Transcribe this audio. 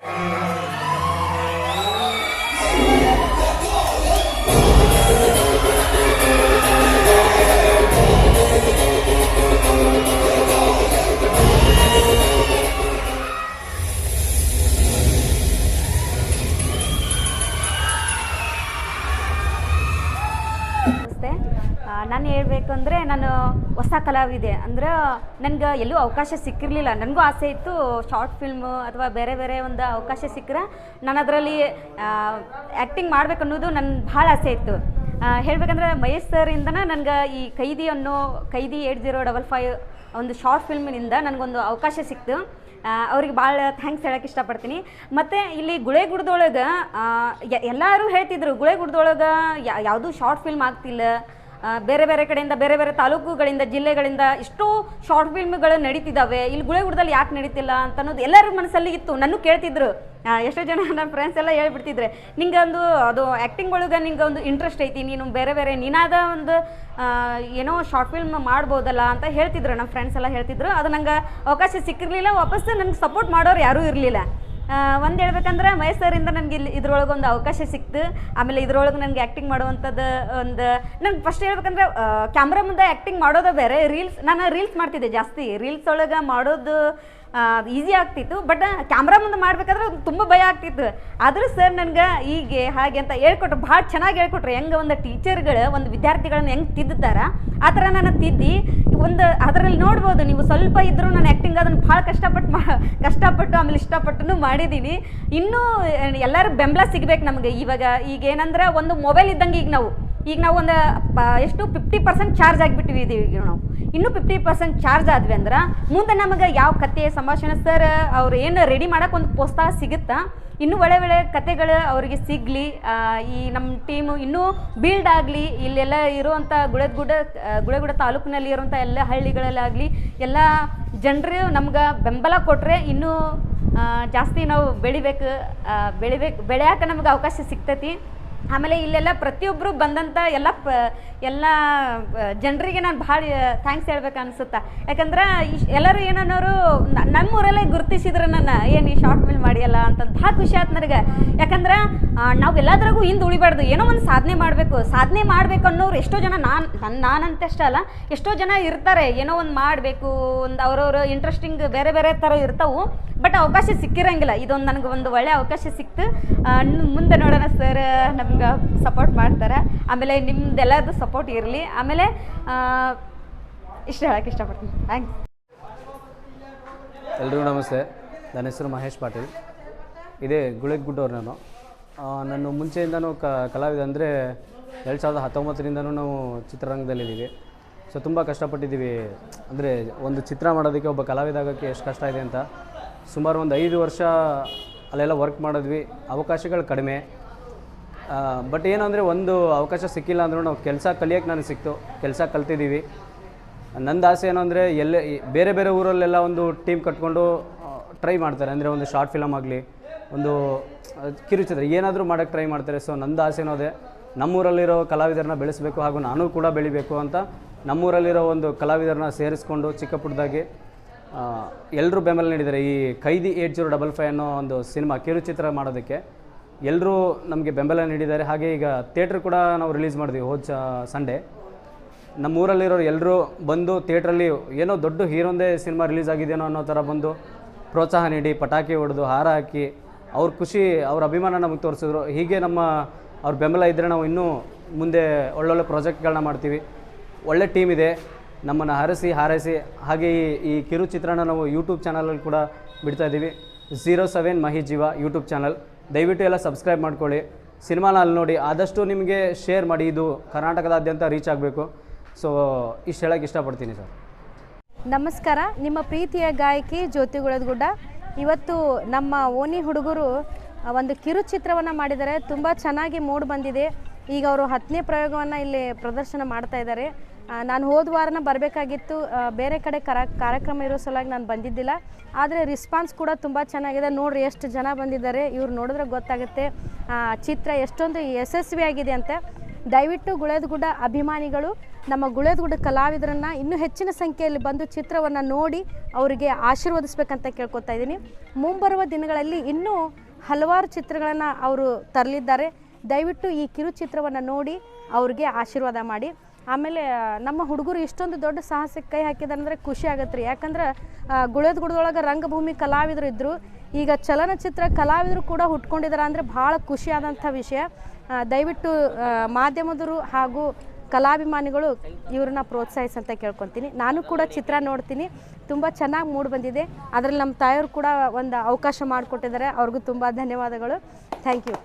ನಮಸ್ತೆ ನಾನು ಹೇಳಬೇಕು ಅಂದರೆ ನಾನು ಹೊಸ ಕಲಾವಿದೆ. ಅಂದ್ರೆ ನನಗೆ ಎಲ್ಲೂ ಅವಕಾಶ ಸಿಕ್ಕಿರಲಿಲ್ಲ. ನನಗೂ ಆಸೆ ಇತ್ತು ಶಾರ್ಟ್ ಫಿಲ್ಮು ಅಥವಾ ಬೇರೆ ಬೇರೆ ಒಂದು ಅವಕಾಶ ಸಿಕ್ಕರೆ ನಾನು ಅದರಲ್ಲಿ ಆ್ಯಕ್ಟಿಂಗ್ ಮಾಡ್ಬೇಕು ಅನ್ನೋದು ನನ್ನ ಭಾಳ ಆಸೆ ಇತ್ತು. ಹೇಳಬೇಕಂದ್ರೆ ಮಹೇಶ್ ಸರಿಂದನೇ ನನಗೆ ಈ ಕೈದಿ ಅನ್ನೋ, ಕೈದಿ ಏಟ್ ಜೀರೋ ಡಬಲ್ ಫೈವ್ ಒಂದು ಶಾರ್ಟ್ ಫಿಲ್ಮಿನಿಂದ ನನಗೊಂದು ಅವಕಾಶ ಸಿಕ್ತು. ಅವ್ರಿಗೆ ಭಾಳ ಥ್ಯಾಂಕ್ಸ್ ಹೇಳಕ್ಕೆ ಇಷ್ಟಪಡ್ತೀನಿ. ಮತ್ತು ಇಲ್ಲಿ ಗುಳೆಗುಡ್ದೊಳಗೆ ಎಲ್ಲರೂ ಹೇಳ್ತಿದ್ರು ಗುಳೆಗುಡ್ದೊಳಗೆ ಯಾವುದೂ ಶಾರ್ಟ್ ಫಿಲ್ಮ್ ಆಗ್ತಿಲ್ಲ. ಬೇರೆ ಬೇರೆ ಕಡೆಯಿಂದ, ಬೇರೆ ಬೇರೆ ತಾಲೂಕುಗಳಿಂದ, ಜಿಲ್ಲೆಗಳಿಂದ ಇಷ್ಟೋ ಶಾರ್ಟ್ ಫಿಲ್ಮ್ಗಳು ನಡೀತಿದ್ದಾವೆ. ಇಲ್ಲಿ ಗುಳೆಗುಡ್ದಲ್ಲಿ ಯಾಕೆ ನಡೀತಿಲ್ಲ ಅಂತ ಅನ್ನೋದು ಎಲ್ಲರ ಮನಸ್ಸಲ್ಲಿ ಇತ್ತು. ನನ್ನ ಕೇಳ್ತಿದ್ರು. ಎಷ್ಟೋ ಜನ ನನ್ನ ಫ್ರೆಂಡ್ಸ್ ಎಲ್ಲ ಹೇಳ್ಬಿಡ್ತಿದ್ರೆ, ನಿಂಗೆ ಒಂದು, ಅದು ಆ್ಯಕ್ಟಿಂಗ್ ಒಳಗೆ ನಿಂಗೆ ಒಂದು ಇಂಟ್ರೆಸ್ಟ್ ಐತಿ. ನೀನು ಬೇರೆ ಬೇರೆ, ನೀನಾದ ಒಂದು ಏನೋ ಶಾರ್ಟ್ ಫಿಲ್ಮ್ ಮಾಡ್ಬೋದಲ್ಲ ಅಂತ ಹೇಳ್ತಿದ್ರು. ನಮ್ಮ ಫ್ರೆಂಡ್ಸ್ ಎಲ್ಲ ಹೇಳ್ತಿದ್ರು. ಅದು ನಂಗೆ ಅವಕಾಶ ಸಿಕ್ಕಿರಲಿಲ್ಲ. ವಾಪಸ್ಸು ನನಗೆ ಸಪೋರ್ಟ್ ಮಾಡೋರು ಯಾರೂ ಇರಲಿಲ್ಲ. ಒಂದು ಹೇಳ್ಬೇಕಂದ್ರೆ ಮೈಸೂರಿಂದ ನನಗೆ ಇಲ್ಲಿ ಇದ್ರೊಳಗೆ ಒಂದು ಅವಕಾಶ ಸಿಕ್ತು. ಆಮೇಲೆ ಇದ್ರೊಳಗೆ ನನಗೆ ಆ್ಯಕ್ಟಿಂಗ್ ಮಾಡುವಂಥದ್ದು ಒಂದು ನಂಗೆ ಫಸ್ಟ್ ಹೇಳ್ಬೇಕಂದ್ರೆ ಕ್ಯಾಮ್ರಾ ಮುಂದೆ ಆ್ಯಕ್ಟಿಂಗ್ ಮಾಡೋದೇ ಬೇರೆ. ರೀಲ್ಸ್ ನಾನು ರೀಲ್ಸ್ ಮಾಡ್ತಿದ್ದೆ ಜಾಸ್ತಿ. ರೀಲ್ಸ್ ಒಳಗೆ ಮಾಡೋದು ಈಸಿ ಆಗ್ತಿತ್ತು. ಬಟ್ ಕ್ಯಾಮ್ರಾ ಮುಂದೆ ಮಾಡ್ಬೇಕಾದ್ರೆ ತುಂಬ ಭಯ ಆಗ್ತಿತ್ತು. ಆದರೂ ಸರ್ ನನಗೆ ಹೀಗೆ, ಹಾಗೆ ಅಂತ ಹೇಳ್ಕೊಟ್ರು. ಭಾಳ ಚೆನ್ನಾಗಿ ಹೇಳ್ಕೊಟ್ರು. ಹೆಂಗೆ ಒಂದು ಟೀಚರ್ಗಳು ಒಂದು ವಿದ್ಯಾರ್ಥಿಗಳನ್ನು ಹೆಂಗೆ ತಿದ್ದುತ್ತಾರ? ಆ ಥರ ನಾನು ತಿದ್ದಿ. ಒಂದು ಅದರಲ್ಲಿ ನೋಡ್ಬೋದು. ನೀವು ಸ್ವಲ್ಪ ಇದ್ದರೂ ನಾನು ಆ್ಯಕ್ಟಿಂಗ್ ಅದನ್ನು ಭಾಳ ಕಷ್ಟಪಟ್ಟು ಮಾ, ಕಷ್ಟಪಟ್ಟು, ಆಮೇಲೆ ಇಷ್ಟಪಟ್ಟು ಮಾಡಿದ್ದೀನಿ ಇನ್ನೂ ಎಲ್ಲರೂ ಬೆಂಬಲ ಸಿಗ್ಬೇಕು ನಮಗೆ. ಇವಾಗ ಈಗ ಏನಂದ್ರೆ ಒಂದು ಮೊಬೈಲ್ ಇದ್ದಂಗೆ ಈಗ ನಾವು ಈಗ ನಾವು ಒಂದು ಎಷ್ಟು ಫಿಫ್ಟಿ ಪರ್ಸೆಂಟ್ ಚಾರ್ಜ್ ಆಗಿಬಿಟ್ಟಿವಿ ಈಗ ನಾವು. ಇನ್ನೂ ಫಿಫ್ಟಿ ಪರ್ಸೆಂಟ್ ಚಾರ್ಜ್ ಆದ್ವಿ ಅಂದ್ರೆ, ಮುಂದೆ ನಮಗೆ ಯಾವ ಕತೆ ಸಂಭಾಷಣೆ ಸರ್ ಅವ್ರು ಏನು ರೆಡಿ ಮಾಡೋಕೆ ಒಂದು ಪ್ರೋತ್ಸಾಹ ಸಿಗುತ್ತಾ? ಇನ್ನೂ ಒಳ್ಳೆ ಒಳ್ಳೆ ಕತೆಗಳು ಅವರಿಗೆ ಸಿಗಲಿ ಈ ನಮ್ಮ ಟೀಮು ಇನ್ನೂ ಬಿಲ್ಡ್ ಆಗಲಿ, ಇಲ್ಲೆಲ್ಲ ಇರುವಂಥ ಗುಳದಗುಡ ಗುಳಗುಡ ತಾಲೂಕಿನಲ್ಲಿ ಇರುವಂಥ ಎಲ್ಲ ಹಳ್ಳಿಗಳಲ್ಲಾಗಲಿ, ಎಲ್ಲ ಜನರು ನಮ್ಗೆ ಬೆಂಬಲ ಕೊಟ್ಟರೆ ಇನ್ನೂ ಜಾಸ್ತಿ ನಾವು ಬೆಳಿಬೇಕು ಬೆಳಿಬೇಕು, ಬೆಳೆಯೋಕೆ ನಮ್ಗೆ ಅವಕಾಶ ಸಿಗ್ತೈತಿ. ಆಮೇಲೆ ಇಲ್ಲೆಲ್ಲ ಪ್ರತಿಯೊಬ್ಬರು ಬಂದಂಥ ಎಲ್ಲ ಪ, ಎಲ್ಲ ಜನರಿಗೆ ನಾನು ಭಾಳ ಥ್ಯಾಂಕ್ಸ್ ಹೇಳ್ಬೇಕು ಅನ್ಸುತ್ತೆ. ಯಾಕಂದ್ರೆ ಇಶ್ ಎಲ್ಲರೂ ಏನನ್ನೋರು ನಮ್ಮ ಊರಲ್ಲೇ ಗುರುತಿಸಿದ್ರು ನನ್ನ, ಏನು ಈ ಶಾರ್ಟ್ ಫಿಲ್ಮ್ ಮಾಡಿಯಲ್ಲ ಅಂತಂದು ಭಾಳ ಖುಷಿ ಆಯ್ತು ನನಗೆ. ಯಾಕಂದ್ರೆ ನಾವು ಎಲ್ಲದ್ರಾಗೂ ಹಿಂದೆ ಉಳಿಬಾರ್ದು, ಏನೋ ಒಂದು ಸಾಧನೆ ಮಾಡಬೇಕು. ಸಾಧನೆ ಮಾಡಬೇಕು ಅನ್ನೋರು ಎಷ್ಟೋ ಜನ ನಾನು ನನ್ನ ನಾನಂತಷ್ಟೇ ಅಲ್ಲ, ಎಷ್ಟೋ ಜನ ಇರ್ತಾರೆ, ಏನೋ ಒಂದು ಮಾಡಬೇಕು, ಒಂದು ಅವ್ರವ್ರ ಇಂಟ್ರೆಸ್ಟಿಂಗ್ ಬೇರೆ ಬೇರೆ ಥರ ಇರ್ತಾವೆ ಬಟ್ ಅವಕಾಶ ಸಿಕ್ಕಿರಂಗಿಲ್ಲ. ಇದೊಂದು ನನಗೆ ಒಂದು ಒಳ್ಳೆ ಅವಕಾಶ ಸಿಕ್ತು. ಮುಂದೆ ನೋಡೋಣ ಸರ್ ನಮ್ಗೆ ಸಪೋರ್ಟ್ ಮಾಡ್ತಾರೆ. ಆಮೇಲೆ ನಿಮ್ದೆಲ್ಲದು ಸಪೋರ್ಟ್ ಇರಲಿ. ಆಮೇಲೆ ಇಷ್ಟು ಹೇಳೋಕ್ಕೆ ಇಷ್ಟಪಡ್ತೀನಿ. ಥ್ಯಾಂಕ್ಸ್ ಎಲ್ರಿಗೂ ನಮಸ್ತೆ. ನನ್ನ ಹೆಸರು ಮಹೇಶ್ ಪಾಟೀಲ್. ಇದೇ ಗುಳೆಗ್ಗುಡ್ಡವ್ರು ನಾನು. ನಾನು ಮುಂಚೆಯಿಂದನೂ ಕ, ಕಲಾವಿದ ಅಂದರೆ ಎರಡು ಸಾವಿರದ ಹತ್ತೊಂಬತ್ತರಿಂದನೂ ನಾವು ಚಿತ್ರರಂಗದಲ್ಲಿದ್ದೀವಿ ಸೊ ತುಂಬ ಕಷ್ಟಪಟ್ಟಿದ್ದೀವಿ. ಅಂದರೆ ಒಂದು ಚಿತ್ರ ಮಾಡೋದಕ್ಕೆ ಒಬ್ಬ ಕಲಾವಿದ ಆಗೋಕ್ಕೆ ಎಷ್ಟು ಕಷ್ಟ ಇದೆ ಅಂತ. ಸುಮಾರು ಒಂದು ಐದು ವರ್ಷ ಅಲ್ಲೆಲ್ಲ ವರ್ಕ್ ಮಾಡಿದ್ವಿ. ಅವಕಾಶಗಳು ಕಡಿಮೆ. ಬಟ್ ಏನಂದರೆ ಒಂದು ಅವಕಾಶ ಸಿಕ್ಕಿಲ್ಲ ಅಂದರೂ ನಾವು ಕೆಲಸ ಕಲಿಯೋಕ್ಕೆ ನನಗೆ ಸಿಕ್ತು. ಕೆಲಸ ಕಲ್ತಿದ್ದೀವಿ. ನಂದು ಆಸೆ ಏನು ಅಂದರೆ ಎಲ್ಲೇ ಬೇರೆ ಬೇರೆ ಊರಲ್ಲೆಲ್ಲ ಒಂದು ಟೀಮ್ ಕಟ್ಕೊಂಡು ಟ್ರೈ ಮಾಡ್ತಾರೆ. ಅಂದರೆ ಒಂದು ಶಾರ್ಟ್ ಫಿಲಮ್ ಆಗಲಿ, ಒಂದು ಕಿರುಚಿತ್ರ ಏನಾದರೂ ಮಾಡೋಕ್ಕೆ ಟ್ರೈ ಮಾಡ್ತಾರೆ. ಸೊ ನಂದು ಆಸೆನೂ ಅದೇ ನಮ್ಮೂರಲ್ಲಿರೋ ಕಲಾವಿದರನ್ನ ಬೆಳೆಸಬೇಕು ಹಾಗೂ ನಾನು ಕೂಡ ಬೆಳಿಬೇಕು ಅಂತ ನಮ್ಮೂರಲ್ಲಿರೋ ಒಂದು ಕಲಾವಿದರನ್ನ ಸೇರಿಸ್ಕೊಂಡು ಚಿಕ್ಕ ಪುಟ್ಟದಾಗಿ ಎಲ್ಲರೂ ಬೆಂಬಲ ನೀಡಿದ್ದಾರೆ. ಈ Kaidi eight zero double five ಅನ್ನೋ ಒಂದು ಸಿನಿಮಾ ಕಿರುಚಿತ್ರ ಮಾಡೋದಕ್ಕೆ. ಎಲ್ಲರೂ ನಮಗೆ ಬೆಂಬಲ ನೀಡಿದ್ದಾರೆ. ಹಾಗೆ ಈಗ ಥಿಯೇಟ್ರ್ ಕೂಡ ನಾವು ರಿಲೀಸ್ ಮಾಡಿದ್ವಿ ಹೋದ ಸಂಡೇ. ನಮ್ಮ ಊರಲ್ಲಿರೋರು ಎಲ್ಲರೂ ಬಂದು ಥಿಯೇಟ್ರಲ್ಲಿ ಏನೋ ದೊಡ್ಡ ಹೀರೋಂದೇ ಸಿನಿಮಾ ರಿಲೀಸ್ ಆಗಿದೆಯೋ ಅನ್ನೋ ಥರ ಬಂದು ಪ್ರೋತ್ಸಾಹ ನೀಡಿ, ಪಟಾಕಿ ಹೊಡೆದು, ಹಾರ ಹಾಕಿ ಅವ್ರ ಖುಷಿ, ಅವ್ರ ಅಭಿಮಾನ ನಮಗೆ ತೋರಿಸಿದ್ರು ಹೀಗೆ ನಮ್ಮ ಅವ್ರ ಬೆಂಬಲ ಇದ್ದರೆ ನಾವು ಇನ್ನೂ ಮುಂದೆ ಒಳ್ಳೊಳ್ಳೆ ಪ್ರಾಜೆಕ್ಟ್ಗಳನ್ನ ಮಾಡ್ತೀವಿ. ಒಳ್ಳೆ ಟೀಮ್ ಇದೆ. ನಮ್ಮನ್ನು ಹರಸಿ, ಹಾರೈಸಿ, ಹಾಗೆ ಈ ಈ ಕಿರುಚಿತ್ರಣ ನಾವು ಯೂಟ್ಯೂಬ್ ಚಾನಲಲ್ಲಿ ಕೂಡ ಬಿಡ್ತಾ ಇದ್ದೀವಿ. ಝೀರೋ ಸೆವೆನ್ ಮಹಿ ಜೀವ ಯೂಟ್ಯೂಬ್ ಚಾನಲ್ ದಯವಿಟ್ಟು ಎಲ್ಲ ಸಬ್ಸ್ಕ್ರೈಬ್ ಮಾಡ್ಕೊಳ್ಳಿ. ಸಿನಿಮಾನ ಅಲ್ಲಿ ನೋಡಿ, ಆದಷ್ಟು ನಿಮಗೆ ಶೇರ್ ಮಾಡಿ. ಇದು ಕರ್ನಾಟಕದಾದ್ಯಂತ ರೀಚ್ ಆಗಬೇಕು. ಸೊ ಇಷ್ಟು ಹೇಳೋಕ್ಕೆ ಇಷ್ಟಪಡ್ತೀನಿ ಸರ್. ನಮಸ್ಕಾರ. ನಿಮ್ಮ ಪ್ರೀತಿಯ ಗಾಯಕಿ ಜ್ಯೋತಿ ಗುಳದಗುಡ್ಡ. ಇವತ್ತು ನಮ್ಮ ಓಣಿ ಹುಡುಗರು ಒಂದು ಕಿರುಚಿತ್ರವನ್ನು ಮಾಡಿದ್ದಾರೆ. ತುಂಬ ಚೆನ್ನಾಗಿ ಮೂಡ್ ಬಂದಿದೆ. ಈಗ ಅವರು ಹತ್ತನೇ ಪ್ರಯೋಗವನ್ನು ಇಲ್ಲಿ ಪ್ರದರ್ಶನ ಮಾಡ್ತಾ ಇದ್ದಾರೆ. ನಾನು ಹೋದ ವಾರನ ಬರಬೇಕಾಗಿತ್ತು. ಬೇರೆ ಕಡೆ ಕರ, ಕಾರ್ಯಕ್ರಮ ಇರೋ ಸಲುವಾಗಿ ನಾನು ಬಂದಿದ್ದಿಲ್ಲ. ಆದರೆ ರಿಸ್ಪಾನ್ಸ್ ಕೂಡ ತುಂಬ ಚೆನ್ನಾಗಿದೆ. ನೋಡ್ರಿ ಎಷ್ಟು ಜನ ಬಂದಿದ್ದಾರೆ. ಇವ್ರು ನೋಡಿದ್ರೆ ಗೊತ್ತಾಗುತ್ತೆ. ಚಿತ್ರ ಎಷ್ಟೊಂದು ಯಶಸ್ವಿಯಾಗಿದೆ ಅಂತ. ದಯವಿಟ್ಟು ಗುಳದಗುಡ್ಡ ಅಭಿಮಾನಿಗಳು, ನಮ್ಮ ಗುಳೇದಗುಡ್ಡ ಕಲಾವಿದರನ್ನು ಇನ್ನೂ ಹೆಚ್ಚಿನ ಸಂಖ್ಯೆಯಲ್ಲಿ ಬಂದು ಚಿತ್ರವನ್ನು ನೋಡಿ ಅವರಿಗೆ ಆಶೀರ್ವದಿಸ್ಬೇಕಂತ ಕೇಳ್ಕೊತಾ ಇದ್ದೀನಿ. ಮುಂಬರುವ ದಿನಗಳಲ್ಲಿ ಇನ್ನೂ ಹಲವಾರು ಚಿತ್ರಗಳನ್ನು ಅವರು ತರಲಿದ್ದಾರೆ. ದಯವಿಟ್ಟು ಈ ಕಿರುಚಿತ್ರವನ್ನು ನೋಡಿ ಅವ್ರಿಗೆ ಆಶೀರ್ವಾದ ಮಾಡಿ. ಆಮೇಲೆ ನಮ್ಮ ಹುಡುಗರು ಇಷ್ಟೊಂದು ದೊಡ್ಡ ಸಾಹಸಕ್ಕೆ ಕೈ ಹಾಕಿದಾರೆ ಅಂದರೆ ಖುಷಿ ಆಗತ್ತೆ ರೀ. ಯಾಕಂದ್ರೆ ಗುಳೇದ ಗುಡದೊಳಗೆ ರಂಗಭೂಮಿ ಕಲಾವಿದರು ಇದ್ದರು ಈಗ ಚಲನಚಿತ್ರ ಕಲಾವಿದರು ಕೂಡ ಹುಟ್ಕೊಂಡಿದ್ದಾರೆ ಅಂದರೆ ಭಾಳ ಖುಷಿಯಾದಂಥ ವಿಷಯ. ದಯವಿಟ್ಟು ಮಾಧ್ಯಮದರು ಹಾಗೂ ಕಲಾಭಿಮಾನಿಗಳು ಇವ್ರನ್ನ ಪ್ರೋತ್ಸಾಹಿಸಂತ ಕೇಳ್ಕೊತೀನಿ. ನಾನು ಕೂಡ ಚಿತ್ರ ನೋಡ್ತೀನಿ. ತುಂಬ ಚೆನ್ನಾಗಿ ಮೂಡ್ ಬಂದಿದೆ. ಅದರಲ್ಲಿ ನಮ್ಮ ತಾಯಿಯವರು ಕೂಡ ಒಂದು ಅವಕಾಶ ಮಾಡಿಕೊಟ್ಟಿದ್ದಾರೆ. ಅವ್ರಿಗೂ ತುಂಬ ಧನ್ಯವಾದಗಳು. Thank you.